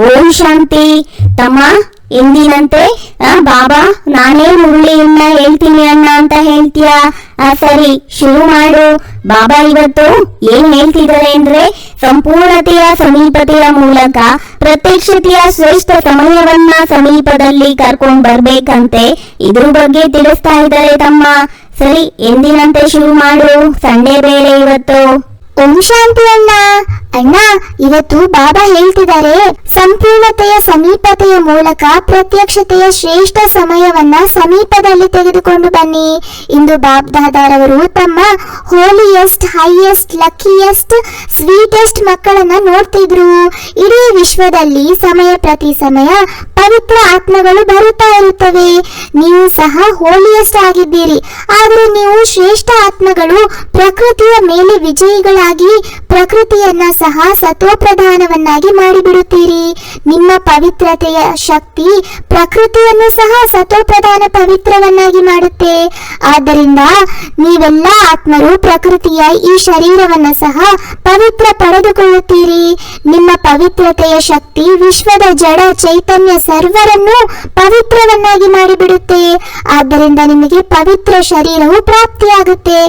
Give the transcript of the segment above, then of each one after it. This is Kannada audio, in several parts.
ಓಂ ಶಾಂತಿ. ತಮ್ಮ, ಎಂದಿನಂತೆ ಬಾಬಾ, ನಾನೇ ಮುರುಳಿಯನ್ನ ಹೇಳ್ತೀನಿ ಅಣ್ಣ ಅಂತ ಹೇಳ್ತೀಯಾ? ಸರಿ, ಶುರು ಮಾಡು. ಬಾಬಾ, ಇವತ್ತು ಏನ್ ಹೇಳ್ತಿದ್ದಾರೆ ಅಂದ್ರೆ ಸಂಪೂರ್ಣತೆಯ ಸಮೀಪತೆಯ ಮೂಲಕ, ಪ್ರತ್ಯಕ್ಷತೆಯ ಶ್ರೇಷ್ಠ ಸಮಯವನ್ನ ಸಮೀಪದಲ್ಲಿ ಕರ್ಕೊಂಡ್ ಬರ್ಬೇಕಂತೆ ಇದ್ರ ಬಗ್ಗೆ ತಿಳಿಸ್ತಾ ಇದ್ದಾರೆ ತಮ್ಮ. ಸರಿ, ಎಂದಿನಂತೆ ಶುರು ಮಾಡು. ಸಂಡೇ ಬೇರೆ ಇವತ್ತು. ಓಂ ಶಾಂತಿ ಅಣ್ಣ ಅಣ್ಣ ಇವತ್ತು ಬಾಬಾ ಹೇಳ್ತಿದ್ದಾರೆ, ಸಂಪೂರ್ಣತೆಯ ಸಮೀಪತೆಯ ಮೂಲಕ ಪ್ರತ್ಯಕ್ಷತೆಯ ಶ್ರೇಷ್ಠ ಸಮಯವನ್ನ ಸಮೀಪದಲ್ಲಿ ತೆಗೆದುಕೊಂಡು ಬನ್ನಿ. ಇಂದು ಬಾಬ್ ದಾದಾರವರು ತಮ್ಮ ಹೋಲಿಯೆಸ್ಟ್ ಹೈಯೆಸ್ಟ್ ಲಕ್ಕಿಯೆಸ್ಟ್ ಸ್ವೀಟೆಸ್ಟ್ ಮಕ್ಕಳನ್ನ ನೋಡ್ತಿದ್ರು. ಇಡೀ ವಿಶ್ವದಲ್ಲಿ ಸಮಯ ಪ್ರತಿ ಸಮಯ ಪವಿತ್ರ ಆತ್ಮಗಳು ಬರುತ್ತಾ ಇರುತ್ತವೆ. ನೀವು ಸಹ ಹೋಲಿಯೆಸ್ಟ್ ಆಗಿದ್ದೀರಿ. ಆದರೆ ನೀವು ಶ್ರೇಷ್ಠ ಆತ್ಮಗಳು ಪ್ರಕೃತಿಯ ಮೇಲೆ ವಿಜಯಿಗಳಾಗಿ ಪ್ರಕೃತಿಯನ್ನ ಸಹ ಸತ್ವಪ್ರಧಾನವನ್ನಾಗಿ ಮಾಡಿಬಿಡುತ್ತೀರಿ. ನಿಮ್ಮ ಪವಿತ್ರತೆಯ ಶಕ್ತಿ ಪ್ರಕೃತಿಯನ್ನು ಸಹ ಸತ್ವಪ್ರಧಾನ ಪವಿತ್ರವನ್ನಾಗಿ ಮಾಡುತ್ತೆ. ಆದ್ದರಿಂದ ನೀವೆಲ್ಲ ಆತ್ಮರು ಪ್ರಕೃತಿಯ ಈ ಶರೀರವನ್ನ ಸಹ ಪವಿತ್ರ ಪಡೆದುಕೊಳ್ಳುತ್ತೀರಿ. ನಿಮ್ಮ ಪವಿತ್ರತೆಯ ಶಕ್ತಿ ವಿಶ್ವದ ಜಡ ಚೈತನ್ಯ ಸರ್ವರನ್ನು ಪವಿತ್ರವನ್ನಾಗಿ ಮಾಡಿಬಿಡುತ್ತೆ. ಆದ್ದರಿಂದ ನಿಮಗೆ ಪವಿತ್ರ ಶರೀರವು ಪ್ರಾಪ್ತಿಯಾಗುತ್ತೆ.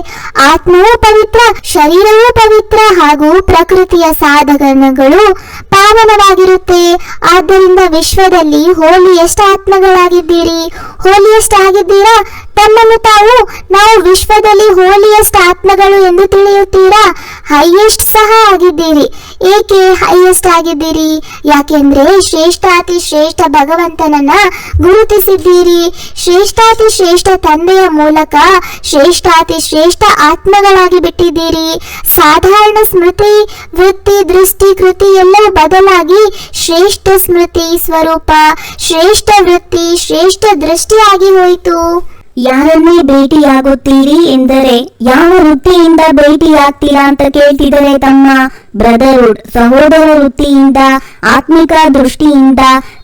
ಆತ್ಮವೂ ಪವಿತ್ರ ಶರೀರವೂ ಹಾಗೂ ಪ್ರಕೃತಿಯ ಸಾಧನಗಳು ಪಾವನವಾಗಿರುತ್ತೆ. ಆದ್ದರಿಂದ ವಿಶ್ವದಲ್ಲಿ ಹೋಲಿಯೆಸ್ಟ್ ಆತ್ಮಗಳಾಗಿದ್ದೀರಿ? ಹೋಲಿಯೆಸ್ಟ್ ಆಗಿದ್ದೀರಾ? ತಮ್ಮನ್ನು ತಾವು ನಾವು ವಿಶ್ವದಲ್ಲಿ ಹೋಲಿಯೆಸ್ಟ್ ಆತ್ಮಗಳು ಎಂದು ತಿಳಿಯುತ್ತೀರಾ? ಹೈಯೆಸ್ಟ್ ಸಹ ಆಗಿದ್ದೀರಿ. ಏಕೆ ಹೈಯೆಸ್ಟ್ ಆಗಿದ್ದೀರಿ? ಯಾಕೆಂದ್ರೆ ಶ್ರೇಷ್ಠಾತಿ ಶ್ರೇಷ್ಠ ಭಗವಂತನನ್ನ ಗುರುತಿಸಿದ್ದೀರಿ. ಶ್ರೇಷ್ಠಾತಿ ಶ್ರೇಷ್ಠ ತಂದೆಯ ಮೂಲಕ ಶ್ರೇಷ್ಠಾತಿ ಶ್ರೇಷ್ಠ ಆತ್ಮಗಳಾಗಿ ಬಿಟ್ಟಿದ್ದೀರಿ. ಸಾಧಾರಣ ಸ್ಮೃತಿ, ವೃತ್ತಿ, ದೃಷ್ಟಿ, ಕೃತಿ ಎಲ್ಲವೂ ಬದಲಾಗಿ ಶ್ರೇಷ್ಠ ಸ್ಮೃತಿ ಸ್ವರೂಪ, ಶ್ರೇಷ್ಠ ವೃತ್ತಿ, ಶ್ರೇಷ್ಠ ದೃಷ್ಟಿಯಾಗಿ ಹೋಯಿತು. ಯಾರನ್ನೇ ಭೇಟಿಯಾಗುತ್ತೀರಿ ಎಂದರೆ ಯಾವ ವೃತ್ತಿಯಿಂದ ಭೇಟಿಯಾಗ್ತೀರಾ ಅಂತ ಕೇಳ್ತಿದ್ದಾರೆ ತಮ್ಮ ಬ್ರದರ್ಹುಡ್, ಸಹೋದರ ವೃತ್ತಿಯಿಂದ, ಆತ್ಮಿಕ ದೃಷ್ಟಿಯಿಂದ,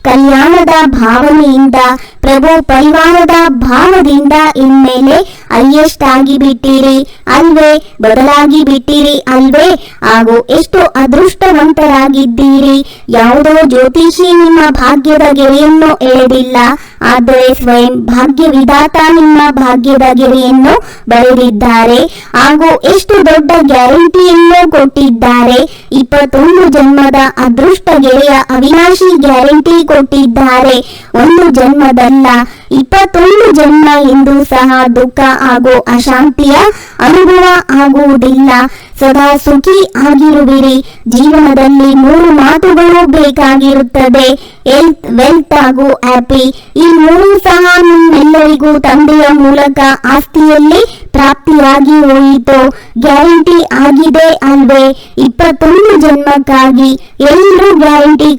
ಕಲ್ಯಾಣದ ಭಾವನೆಯಿಂದ, ಪ್ರಭು ಪರಿವಾರದ ಭಾವದಿಂದ ಇನ್ಮೇಲೆ ಆಗಿ ಬಿಟ್ಟಿರಿ. ಅಲ್ವೇ, ಬದಲಾಗಿ ಬಿಟ್ಟಿರಿ ಅಲ್ವೇ, ಹಾಗೂ ಎಷ್ಟು ಅದೃಷ್ಟವಂತರಾಗಿದ್ದೀರಿ. ಯಾವುದೋ ಜ್ಯೋತಿಷಿ ನಿಮ್ಮ ಭಾಗ್ಯದ ಗೆರೆಯನ್ನು ಎಳೆದಿಲ್ಲ, ಆದರೆ ಸ್ವಯಂ ಭಾಗ್ಯ ವಿಧಾತ ನಿಮ್ಮ ಭಾಗ್ಯದ ಗೆರೆಯನ್ನು ಬರೆದಿದ್ದಾರೆ, ಹಾಗೂ ಎಷ್ಟು ದೊಡ್ಡ ಗ್ಯಾರಂಟಿಯನ್ನು ಕೊಟ್ಟಿದ್ದಾರೆ. ಇಪ್ಪತ್ತೊಂದು ಜನ್ಮದ ಅದೃಷ್ಟ ಗೆಳೆಯ ಅವಿನಾಶಿ ಗ್ಯಾರಂಟಿ ಕೊಟ್ಟಿದ್ದಾರೆ. ಒಂದು ಜನ್ಮದಲ್ಲ ಇಪ್ಪತ್ತೊಂದು ಜನ್ಮ ಎಂದು ಸಹ ದುಃಖ ಹಾಗೂ ಅಶಾಂತಿಯ ಅನುಭವ ಆಗುವುದಿಲ್ಲ. ಸದಾ ಸುಖಿ ಆಗಿರುವಿರಿ. ಜೀವನದಲ್ಲಿ ಮೂರು ಮಾತುಗಳು ಬೇಕಾಗಿರುತ್ತದೆ. ಹೆಲ್ತ್ ವೆಲ್ತ್ ಹಾಗೂ ಹ್ಯಾಪಿ ಈ ಮೂರು ಸಹ ನಿಮ್ಮೆಲ್ಲರಿಗೂ ತಂದೆಯ ಮೂಲಕ ಆಸ್ತಿಯಲ್ಲಿ ಪ್ರಾಪ್ತಿಯಾಗಿ ಹೋಯಿತು. ಗ್ಯಾರಂಟಿ ಆಗಿದೆ ಅಲ್ವೇ. ಇಪ್ಪತ್ತೊಂದು ಜನ್ಮಕ್ಕಾಗಿ ಎಲ್ಲರೂ ಗ್ಯಾರಂಟಿ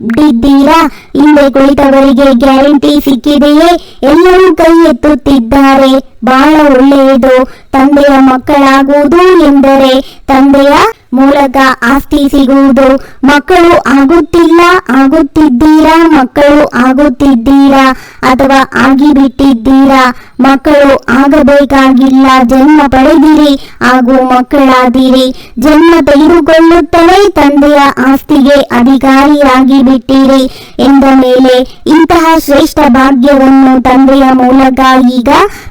ಕೊಂಡಿದ್ದೀರಾ ಹಿಂದೆ ಕುಳಿತವರಿಗೆ ಗ್ಯಾರಂಟಿ ಸಿಕ್ಕಿದೆಯೇ ಎಲ್ಲರೂ ಕೈ ಎತ್ತುತ್ತಿದ್ದಾರೆ ಬಹಳ ಒಳ್ಳೆಯದು ತಂದೆಯ ಮಕ್ಕಳಾಗುವುದು ಎಂದರೆ ತಂದೆಯ ಮೂಲಕ ಆಸ್ತಿ ಸಿಗುವುದು. ಮಕ್ಕಳು ಆಗುತ್ತಿಲ್ಲ, ಆಗುತ್ತಿದ್ದೀರಾ? ಮಕ್ಕಳು ಆಗುತ್ತಿದ್ದೀರಾ ಅಥವಾ ಆಗಿಬಿಟ್ಟಿದ್ದೀರಾ? ಮಕ್ಕಳು ಆಗಬೇಕಾಗಿಲ್ಲ, ಜನ್ಮ ಪಡೆದಿರಿ, ಹಾಗೂ ಮಕ್ಕಳಾದಿರಿ. ಜನ್ಮ ತೆಗೆದುಕೊಳ್ಳುತ್ತಲೇ ತಂದೆಯ ಆಸ್ತಿಗೆ ಅಧಿಕಾರಿಯಾಗಿ ಬಿಟ್ಟಿರಿ ಎಂದ ಮೇಲೆ ಇಂತಹ ಶ್ರೇಷ್ಠ ಭಾಗ್ಯವನ್ನು ತಂದೆಯ ಮೂಲಕ ಈಗ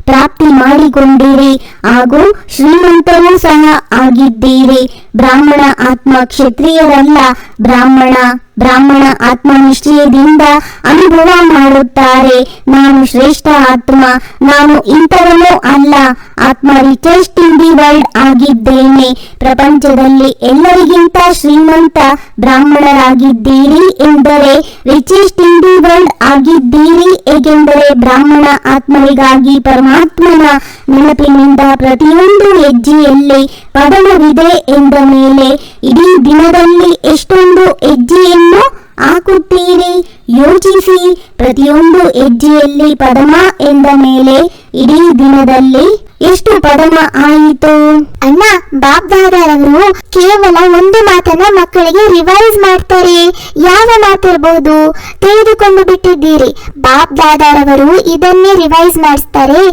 ಪ್ರಾಪ್ತಿ ಮಾಡಿಕೊಂಡಿರಿ, ಹಾಗೂ ಶ್ರೀಮಂತರೂ ಸಹ ಆಗಿದ್ದೀರಿ. ಬ್ರಾಹ್ಮಣ ಆತ್ಮ ಕ್ಷತ್ರಿಯರಲ್ಲ ಬ್ರಾಹ್ಮಣ. ಬ್ರಾಹ್ಮಣ ಆತ್ಮ ನಿಶ್ಚಯದಿಂದ ಅನುಭವ ಮಾಡುತ್ತಾರೆ. ನಾನು ಶ್ರೇಷ್ಠ ಆತ್ಮ, ನಾನು ಇಂಥವನು ಅಲ್ಲ. ಆತ್ಮ ರಿಚೆಸ್ಟ್ ಇನ್ ದಿ ವರ್ಲ್ಡ್ ಆಗಿದ್ದೇನೆ. ಪ್ರಪಂಚದಲ್ಲಿ ಎಲ್ಲರಿಗಿಂತ ಶ್ರೀಮಂತ ಬ್ರಾಹ್ಮಣರಾಗಿದ್ದೀರಿ ಎಂದರೆ ರಿಚೆಸ್ಟ್ ಇನ್ ದಿ ವರ್ಲ್ಡ್ ಆಗಿದ್ದೀರಿ. ಏಕೆಂದರೆ ಬ್ರಾಹ್ಮಣ ಆತ್ಮರಿಗಾಗಿ ಪರಮಾತ್ಮನ ನೆನಪಿನಿಂದ ಪ್ರತಿಯೊಂದು ಹೆಜ್ಜೆಯಲ್ಲಿ ಪದನವಿದೆ ಎಂದ ಮೇಲೆ ಇಡೀ ದಿನದಲ್ಲಿ ಎಷ್ಟೊಂದು ಹೆಜ್ಜೆಯನ್ನು ಹಾಕುತ್ತೀರಿ? ಯೋಚಿಸಿ. ಪ್ರತಿಯೊಂದು ಹೆಜ್ಜೆಯಲ್ಲಿ ಪದಮ ಎಂದ ಮೇಲೆ ಇಡೀ ದಿನದಲ್ಲಿ ಎಷ್ಟು ಪದಮ ಆಯಿತು? ಅಣ್ಣ ಬಾಬ್ ದಾದಾರವರು ಕೇವಲ ಒಂದು ಮಾತನ್ನ ಮಕ್ಕಳಿಗೆ ರಿವೈಸ್ ಮಾಡ್ತಾರೆ. ಯಾವ ಮಾತಿರಬಹುದು ತಿಳಿದುಕೊಂಡು ಬಿಟ್ಟಿದ್ದೀರಿ. ಬಾಬ್ ದಾದಾರವರು ಇದನ್ನೇ ರಿವೈಸ್ ಮಾಡಿಸ್ತಾರೆ.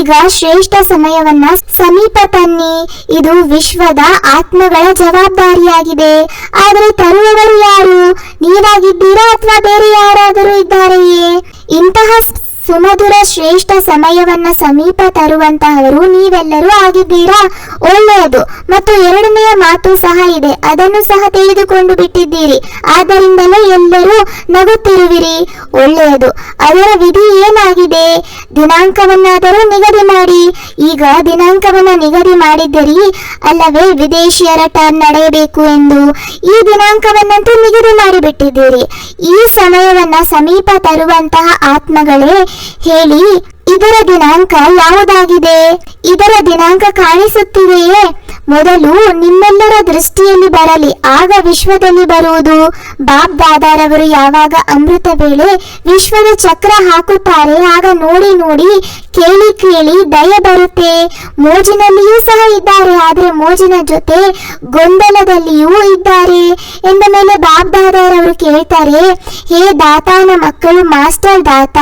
ಈಗ ಶ್ರೇಷ್ಠ ಸಮಯವನ್ನ ಸಮೀಪ ತನ್ನಿ. ಇದು ವಿಶ್ವದ ಆತ್ಮಗಳ ಜವಾಬ್ದಾರಿಯಾಗಿದೆ. ಆದರೆ ತರುವವರು ಯಾರು? ನೀವಾಗಿದ್ದೀರಾ ಅಥವಾ ಬೇರೆ ಯಾರಾದರೂ ಇದ್ದಾರೆಯೇ? ಇಂತಹ ಸುಮಧುರ ಶ್ರೇಷ್ಠ ಸಮಯವನ್ನ ಸಮೀಪ ತರುವಂತಹವರು ನೀವೆಲ್ಲರೂ ಆಗಿದ್ದೀರಾ? ಒಳ್ಳೆಯದು. ಮತ್ತು ಎರಡನೆಯ ಮಾತು ಸಹ ಇದೆ. ಅದನ್ನು ಸಹ ತಿಳಿದುಕೊಂಡು ಬಿಟ್ಟಿದ್ದೀರಿ. ಆದ್ದರಿಂದಲೇ ಎಲ್ಲರೂ ನಗುತ್ತಿರುವಿರಿ. ಒಳ್ಳೆಯದು. ಅದರ ವಿಧಿ ಏನಾಗಿದೆ? ದಿನಾಂಕವನ್ನಾದರೂ ನಿಗದಿ ಮಾಡಿ. ಈಗ ದಿನಾಂಕವನ್ನ ನಿಗದಿ ಮಾಡಿದ್ದೀರಿ ಅಲ್ಲವೇ, ವಿದೇಶಿಯರ ಟರ್ನ್ ನಡೆಯಬೇಕು ಎಂದು. ಈ ದಿನಾಂಕವನ್ನಂತೂ ನಿಗದಿ ಮಾಡಿಬಿಟ್ಟಿದ್ದೀರಿ. ಈ ಸಮಯವನ್ನ ಸಮೀಪ ತರುವಂತಹ ಆತ್ಮಗಳೇ Here, ಇದರ ದಿನಾಂಕ ಯಾವುದಾಗಿದೆ? ಇದರ ದಿನಾಂಕ ಕಾಣಿಸುತ್ತಿದೆಯೇ? ಮೊದಲು ನಿಮ್ಮೆಲ್ಲರ ದೃಷ್ಟಿಯಲ್ಲಿ ಬರಲಿ. ಆಗ ವಿಶ್ವದಲ್ಲಿ ಬರುವುದು. ಬಾಬ್ ದಾದಾರವರು ಯಾವಾಗ ಅಮೃತ ವೇಳೆ ವಿಶ್ವದ ಚಕ್ರ ಹಾಕುತ್ತಾರೆ, ಆಗ ನೋಡಿ ನೋಡಿ ಕೇಳಿ ಕೇಳಿ ದಯ ಬರುತ್ತೆ. ಮೋಜಿನಲ್ಲಿಯೂ ಸಹ ಇದ್ದಾರೆ, ಆದ್ರೆ ಮೋಜಿನ ಜೊತೆ ಗೊಂದಲದಲ್ಲಿಯೂ ಇದ್ದಾರೆ ಎಂದ ಮೇಲೆ ಬಾಬ್ ದಾದಾರವರು ಕೇಳ್ತಾರೆ, ಹೇ ದಾತಾನ ಮಕ್ಕಳು, ಮಾಸ್ಟರ್ ದಾತ,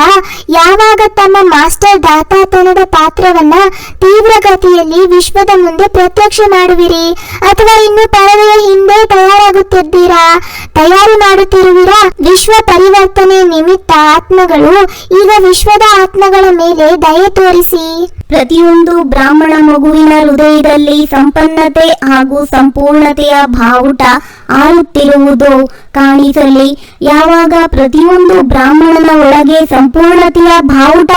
ಯಾವಾಗ ತಮ್ಮ ಮಾಸ್ಟರ್ ದಾತಾತನದ ಪಾತ್ರವನ್ನ ತೀವ್ರಗತಿಯಲ್ಲಿ ವಿಶ್ವದ ಮುಂದೆ ಪ್ರತ್ಯಕ್ಷ ಮಾಡುವಿರಿ. ಅಥವಾ ಇನ್ನು ಪರದೆಯ ಹಿಂದೆ ತಯಾರಾಗುತ್ತಿದ್ದೀರಾ? ತಯಾರು ಮಾಡುತ್ತಿರುವಿರಾ? ವಿಶ್ವ ಪರಿವರ್ತನೆ ನಿಮಿತ್ತ ಆತ್ಮಗಳು ಈಗ ವಿಶ್ವದ ಆತ್ಮಗಳ ಮೇಲೆ ದಯೆ ತೋರಿಸಿ. ಪ್ರತಿಯೊಂದು ಬ್ರಾಹ್ಮಣ ಮಗುವಿನ ಹೃದಯದಲ್ಲಿ ಸಂಪನ್ನತೆ ಹಾಗೂ ಸಂಪೂರ್ಣತೆಯ ಬಾವುಟ ಆಳುತ್ತಿರುವುದು ಕಾಣಿಸಲಿ. ಯಾವಾಗ ಪ್ರತಿಯೊಂದು ಬ್ರಾಹ್ಮಣನ ಒಳಗೆ ಸಂಪೂರ್ಣತೆಯ ಬಾವುಟ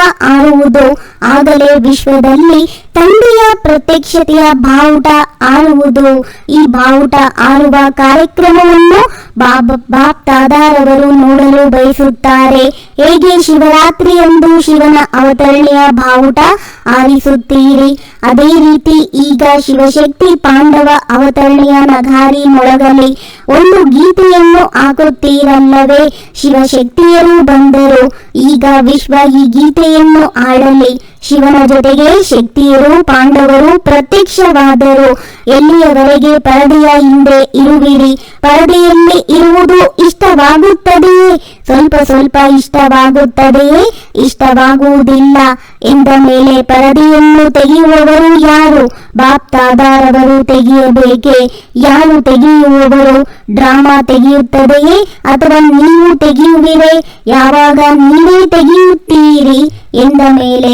ಆರುವುದು ಆಗಲೇ ವಿಶ್ವದಲ್ಲಿ ತಂದೆಯ ಪ್ರತ್ಯಕ್ಷತೆಯ ಬಾವುಟ ಆರುವುದು ಈ ಬಾವುಟ ಆರುವ ಕಾರ್ಯಕ್ರಮವನ್ನು ಬಾಬ್ ಬಾಪ್ ದಾದಾರವರು ನೋಡಲು ಬಯಸುತ್ತಾರೆ. ಹೇಗೆ ಶಿವರಾತ್ರಿಯಂದು ಶಿವನ ಅವತರಣೆಯ ಬಾವುಟ ಆರಿಸುತ್ತೀರಿ ಅದೇ ರೀತಿ ಈಗ ಶಿವಶಕ್ತಿ ಪಾಂಡವ ಅವತರಣೆಯ ನಗಾರಿ ಮೊಳಗಲಿ. ಒಂದು ಗೀತೆಯನ್ನು ಹಾಕುತ್ತೀರಲ್ಲವೇ? ಶಿವಶಕ್ತಿಯರು ಬಂದರು. ಈಗ ವಿಶ್ವ ಈ ಗೀತೆಯನ್ನು ಆಡಲಿ ಶಿವನ ಜೊತೆಗೆ ಶಕ್ತಿಯರು, ಪಾಂಡವರು ಪ್ರತ್ಯಕ್ಷವಾದರು. ಎಲ್ಲಿಯವರೆಗೆ ಪರದೆಯ ಹಿಂದೆ ಇರುವಿರಿ? ಪರದೆಯಲ್ಲಿ ಇರುವುದು ಇಷ್ಟವಾಗುತ್ತದೆಯೇ? ಸ್ವಲ್ಪ ಸ್ವಲ್ಪ ಇಷ್ಟವಾಗುತ್ತದೆಯೇ? ಇಷ್ಟವಾಗುವುದಿಲ್ಲ ಎಂದ ಮೇಲೆ ಪರದೆಯನ್ನು ತೆಗೆಯುವವರು ಯಾರು? ಬಾಪ್ತಾದಾರವರು ತೆಗೆಯಬೇಕೆ? ಯಾರು ತೆಗೆಯುವವರು? ಡ್ರಾಮಾ ತೆಗೆಯುತ್ತದೆಯೇ ಅಥವಾ ನೀವು ತೆಗೆಯುವಿರೆ? ಯಾವಾಗ ನೀವೇ ತೆಗೆಯುತ್ತೀರಿ? ಎಂದ ಮೇಲೆ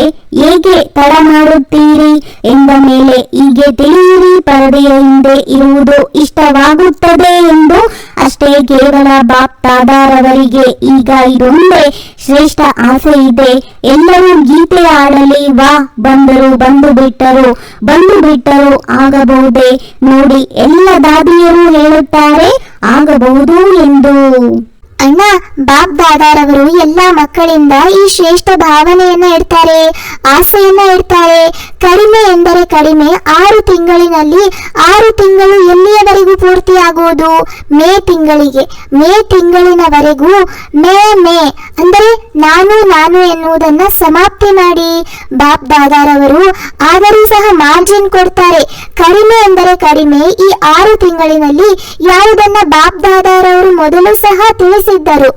ಏಕೆ ತಡ ಮಾಡುತ್ತೀರಿ ಎಂದ ಮೇಲೆ ಹೀಗೆ ತಿಳಿಯಿರಿ? ಪರದೆಯ ಹಿಂದೆ ಇರುವುದು ಇಷ್ಟವಾಗುತ್ತದೆ ಎಂದು ಅಷ್ಟೇ ಕೇವಲ ಬಾಪ್ ತಾದಾರವರಿಗೆ ಈಗ ಇದೊಂದೇ ಶ್ರೇಷ್ಠ ಆಸೆ ಇದೆ. ಎಲ್ಲರೂ ಗೀತೆ ಆಡಲಿ ವಾ ಬಂದರು ಬಂದು ಬಿಟ್ಟರು ಬಂದು ಬಿಟ್ಟರು ಆಗಬಹುದೇ? ನೋಡಿ, ಎಲ್ಲ ದಾದಿಯರು ಹೇಳುತ್ತಾರೆ, ಆಗಬಹುದು ಎಂದು. ಅಣ್ಣ ಬಾಬ್ ದಾದಾರವರು ಎಲ್ಲಾ ಮಕ್ಕಳಿಂದ ಈ ಶ್ರೇಷ್ಠ ಭಾವನೆಯನ್ನ ಇಡ್ತಾರೆ, ಆಸೆಯನ್ನ ಇಡ್ತಾರೆ. ಕಡಿಮೆ ಎಂದರೆ ಕಡಿಮೆ, ಆರು ತಿಂಗಳಿನಲ್ಲಿ ಆರು ತಿಂಗಳು ಎಲ್ಲಿಯವರೆಗೂ ಪೂರ್ತಿಯಾಗುವುದು? ಮೇ ತಿಂಗಳಿಗೆ. ಮೇ ತಿಂಗಳಿನವರೆಗೂ ಮೇ ಮೇ. ಅಂದರೆ ನಾನು ನಾನು ಎನ್ನುವುದನ್ನ ಸಮಾಪ್ತಿ ಮಾಡಿ. ಬಾಬ್ ದಾದಾರವರು ಆದರೂ ಸಹ ಮಾರ್ಜಿನ್ ಕೊಡ್ತಾರೆ. ಕಡಿಮೆ ಎಂದರೆ ಕಡಿಮೆ, ಈ ಆರು ತಿಂಗಳಿನಲ್ಲಿ ಯಾವುದನ್ನ ಬಾಬ್ ದಾದಾರವರು ಮೊದಲು ಸಹ ತಿಳಿಸಿದ್ದರು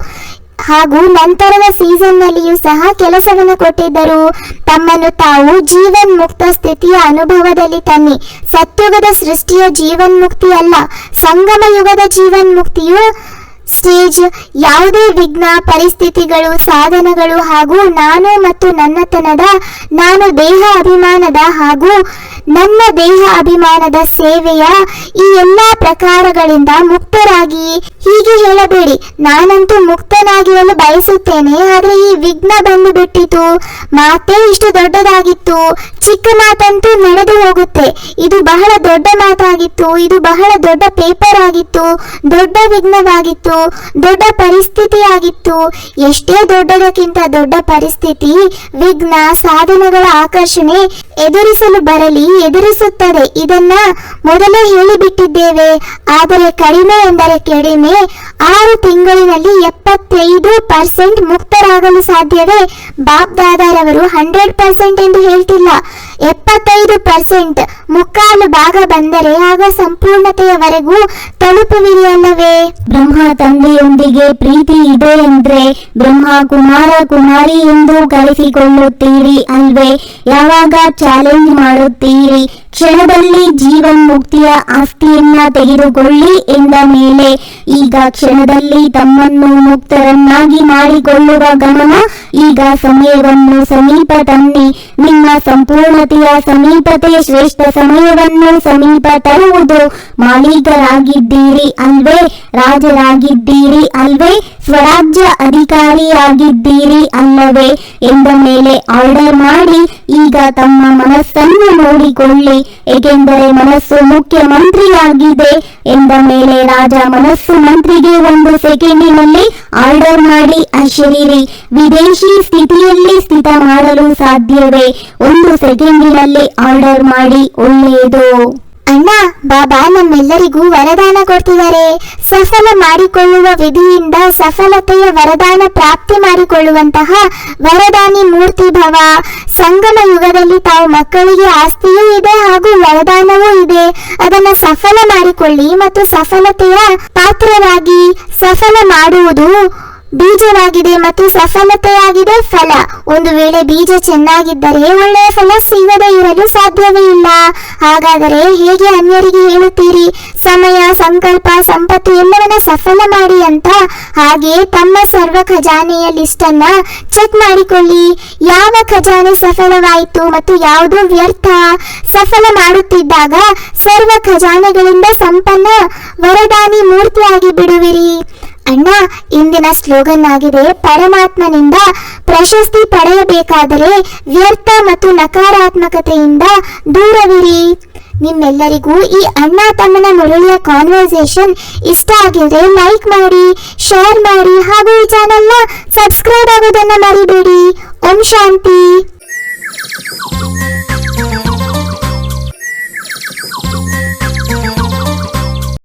ಹಾಗೂ ನಂತರದ ಸೀಸನ್ನಲ್ಲಿಯೂ ಸಹ ಕೆಲಸವನ್ನು ಕೊಟ್ಟಿದ್ದರು. ತಮ್ಮನ್ನು ತಾವು ಜೀವನ್ ಮುಕ್ತ ಸ್ಥಿತಿಯ ಅನುಭವದಲ್ಲಿ ತನ್ನಿ. ಸತ್ಯುಗದ ಸೃಷ್ಟಿಯ ಜೀವನ್ ಮುಕ್ತಿ ಅಲ್ಲ ಸಂಗಮ ಯುಗದ ಜೀವನ್ ಮುಕ್ತಿಯು ಸ್ಟೇಜ್ ಯಾವುದೇ ವಿಘ್ನ, ಪರಿಸ್ಥಿತಿಗಳು, ಸಾಧನಗಳು ಹಾಗೂ ನಾನು ಮತ್ತು ನನ್ನತನದ ನಾನು ದೇಹ ಅಭಿಮಾನದ ಹಾಗೂ ನನ್ನ ದೇಹ ಅಭಿಮಾನದ ಸೇವೆಯ ಈ ಎಲ್ಲಾ ಪ್ರಕಾರಗಳಿಂದ ಮುಕ್ತರಾಗಿ. ಹೀಗೆ ಹೇಳಬೇಡಿ, ನಾನಂತೂ ಮುಕ್ತನಾಗಿರಲು ಬಯಸುತ್ತೇನೆ, ಆದರೆ ಈ ವಿಘ್ನ ಬಂದು ಬಿಟ್ಟಿತು. ಮಾತೇ ಇಷ್ಟು ದೊಡ್ಡದಾಗಿತ್ತು. ಚಿಕ್ಕ ಮಾತಂತೂ ನಡೆದು ಹೋಗುತ್ತೆ. ಇದು ಬಹಳ ದೊಡ್ಡ ಮಾತಾಗಿತ್ತು. ಇದು ಬಹಳ ದೊಡ್ಡ ಪೇಪರ್ ಆಗಿತ್ತು. ದೊಡ್ಡ ವಿಘ್ನವಾಗಿತ್ತು. ದೊಡ್ಡ ಪರಿಸ್ಥಿತಿಯಾಗಿತ್ತು. ಎಷ್ಟೇ ದೊಡ್ಡದಕ್ಕಿಂತ ದೊಡ್ಡ ಪರಿಸ್ಥಿತಿ, ವಿಘ್ನ, ಸಾಧನಗಳ ಆಕರ್ಷಣೆ ಎದುರಿಸಲು ಬರಲಿ, ಎದುರಿಸುತ್ತದೆ. ಇದನ್ನ ಮೊದಲೇ ಹೇಳಿಬಿಟ್ಟಿದ್ದೇವೆ. ಆದರೆ ಕಡಿಮೆ ಎಂದರೆ ಕಡಿಮೆ. ಆರು ತಿಂಗಳಿನಲ್ಲಿ ಎಪ್ಪತ್ತೈದು ಪರ್ಸೆಂಟ್ ಮುಕ್ತರಾಗಲು ಸಾಧ್ಯವೇ? ಬಾಬ್ ದಾದಾರವರು ಹಂಡ್ರೆಡ್ ಪರ್ಸೆಂಟ್ ಎಂದು ಹೇಳ್ತಿಲ್ಲ. ಎಪ್ಪತ್ತೈದು ಪರ್ಸೆಂಟ್ ಮುಕ್ಕಾಲು ಭಾಗ ಬಂದರೆ ಆಗ ಸಂಪೂರ್ಣತೆಯವರೆಗೂ ತಲುಪುವಿರಿ ಅಲ್ಲವೇ? ಬ್ರಹ್ಮ ತಂದೆಯೊಂದಿಗೆ ಪ್ರೀತಿ ಇದೆ ಅಂದ್ರೆ ಬ್ರಹ್ಮ ಕುಮಾರ ಕುಮಾರಿ ಎಂದು ಕರೆಸಿಕೊಳ್ಳುತ್ತೀರಿ ಅಲ್ವೇ? ಯಾವಾಗ ಚಾಲೆಂಜ್ ಮಾಡುತ್ತೀರಿ? ಕ್ಷಣದಲ್ಲಿ ಜೀವನ್ ಮುಕ್ತಿಯ ಆಸ್ತಿಯನ್ನ ತೆಗೆದುಕೊಳ್ಳಿ ಎಂದ ಮೇಲೆ ಈಗ ಕ್ಷಣದಲ್ಲಿ ತಮ್ಮನ್ನು ಮುಕ್ತರನ್ನಾಗಿ ಮಾಡಿಕೊಳ್ಳುವ ಗಮನ ಈಗ ಸಮಯವನ್ನು ಸಮೀಪ ತನ್ನಿ. ನಿಮ್ಮ ಸಂಪೂರ್ಣತೆಯ ಸಮೀಪತೆ ಶ್ರೇಷ್ಠ ಸಮಯವನ್ನು ಸಮೀಪ ತರುವುದು. ಮಾಲೀಕರಾಗಿದ್ದೀರಿ ಅಲ್ವೇ, ರಾಜರಾಗಿದ್ದೀರಿ ಅಲ್ವೇ, ಸ್ವರಾಜ್ಯ ಅಧಿಕಾರಿಯಾಗಿದ್ದೀರಿ ಅಲ್ಲವೇ ಎಂದ ಮೇಲೆ ಆರ್ಡರ್ ಮಾಡಿ ಈಗ ತಮ್ಮ ಮನಸ್ಸನ್ನು ನೋಡಿಕೊಳ್ಳಿ. ಏಕೆಂದರೆ ಮನಸ್ಸು ಮುಖ್ಯಮಂತ್ರಿಯಾಗಿದೆ ಎಂದ ಮೇಲೆ ರಾಜ ಮನಸ್ಸು ಮಂತ್ರಿಗೆ ಒಂದು ಸೆಕೆಂಡಿನಲ್ಲಿ ಆರ್ಡರ್ ಮಾಡಿ ಅಶರೀರಿ ವಿದೇಶಿ ಸ್ಥಿತಿಯಲ್ಲಿ ಸ್ಥಿತ ಮಾಡಲು ಸಾಧ್ಯವೇ? ಒಂದು ಸೆಕೆಂಡಿನಲ್ಲಿ ಆರ್ಡರ್ ಮಾಡಿ ಒಳ್ಳೆಯದು. ಅಣ್ಣ ಬಾಬಾ ನಮ್ಮೆಲ್ಲರಿಗೂ ವರದಾನ ಕೊಡ್ತಿದ್ದಾರೆ. ಸಫಲ ಮಾಡಿಕೊಳ್ಳುವ ವಿಧಿಯಿಂದ ಸಫಲತೆಯ ವರದಾನ ಪ್ರಾಪ್ತಿ ಮಾಡಿಕೊಳ್ಳುವಂತಹ ವರದಾನಿ ಮೂರ್ತಿ ಭವ. ಸಂಗಮ ಯುಗದಲ್ಲಿ ತಾವು ಮಕ್ಕಳಿಗೆ ಆಸ್ತಿಯೂ ಇದೆ ಹಾಗೂ ವರದಾನವೂ ಇದೆ. ಅದನ್ನ ಸಫಲ ಮಾಡಿಕೊಳ್ಳಿ ಮತ್ತು ಸಫಲತೆಯ ಪಾತ್ರವಾಗಿ ಸಫಲ ಮಾಡುವುದು ಬೀಜವಾಗಿದೆ ಮತ್ತು ಸಫಲತೆಯಾಗಿದೆ ಫಲ. ಒಂದು ವೇಳೆ ಬೀಜ ಚೆನ್ನಾಗಿದ್ದರೆ ಒಳ್ಳೆಯ ಫಲ ಸಿಗದೇ ಇರಲು ಸಾಧ್ಯವೇ ಇಲ್ಲ. ಹಾಗಾದರೆ ಹೇಗೆ ಅನ್ಯರಿಗೆ ಹೇಳುತ್ತೀರಿ? ಸಮಯ, ಸಂಕಲ್ಪ, ಸಂಪತ್ತು ಎಲ್ಲವನ್ನ ಸಫಲ ಮಾಡಿ ಅಂತ ಹಾಗೆ ತಮ್ಮ ಸರ್ವ ಖಜಾನೆಯ ಲಿಸ್ಟನ್ನ ಚೆಕ್ ಮಾಡಿಕೊಳ್ಳಿ. ಯಾವ ಖಜಾನೆ ಸಫಲವಾಯಿತು ಮತ್ತು ಯಾವುದು ವ್ಯರ್ಥ? ಸಫಲ ಮಾಡುತ್ತಿದ್ದಾಗ ಸರ್ವ ಖಜಾನೆಗಳಿಂದ ಸಂಪನ್ನ ವರದಾನಿ ಮೂರ್ತಿಯಾಗಿ ಬಿಡುವಿರಿ. ಅಣ್ಣ ಇಂದಿನ ಸ್ಲೋಗನ್ ಆಗಿದೆ ಪರಮಾತ್ಮನಿಂದ ಪ್ರಶಸ್ತಿ ಪಡೆಯಬೇಕಾದರೆ ವ್ಯರ್ಥ ಮತ್ತು ನಕಾರಾತ್ಮಕತೆಯಿಂದ ದೂರವಿರಿ. ನಿಮ್ಮೆಲ್ಲರಿಗೂ ಈ ಅಣ್ಣ ತಮ್ಮನ ಮುರಳಿಯ ಕಾನ್ವರ್ಸೇಷನ್ ಇಷ್ಟ ಆಗಿದ್ರೆ ಲೈಕ್ ಮಾಡಿ ಶೇರ್ ಮಾಡಿ ಹಾಗೂ ಈ ಚಾನೆಲ್ನ ಸಬ್ಸ್ಕ್ರೈಬ್ ಆಗೋದನ್ನ ಮರಿಬೇಡಿ. ಓಂ ಶಾಂತಿ.